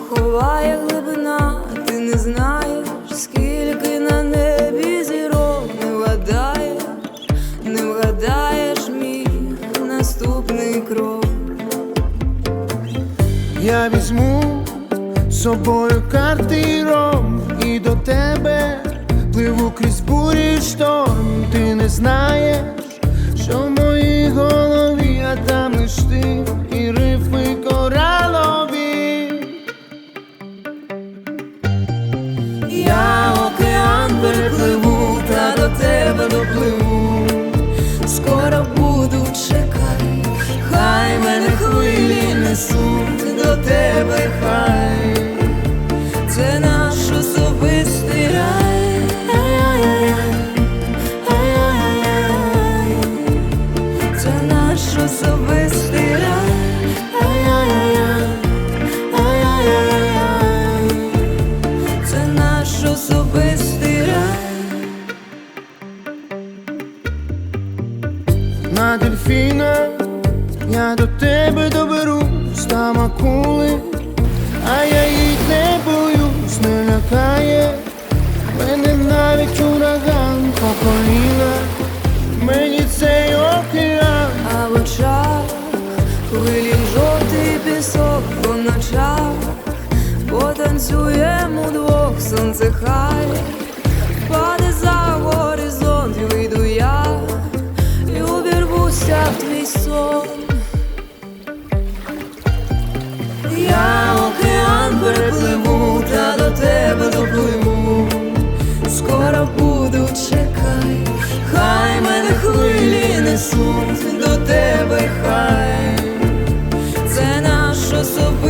ховає глибина, ти не знаєш, скільки на небі зірок. Не вгадаєш, не вгадаєш мій наступний крок. Я візьму з собою карти і ром І до тебе пливу крізь бурі шторм. Ти не знаєш, що в до це наш особистий рай. Це наш особистий рай. Це наш особистий рай. На дельфіна я до тебе доберусь, там акули, а я їх не боюсь, не лякає. Мене навіть ураган по коліна, мені цей океан. А в очах хвилі жовтий пісок по ночах, потанцюємо удвох, сонце хай. Впаде за горизонт, вийду я. І увірвуся в твій сон. Несуть до тебе, хай. Це наш особистий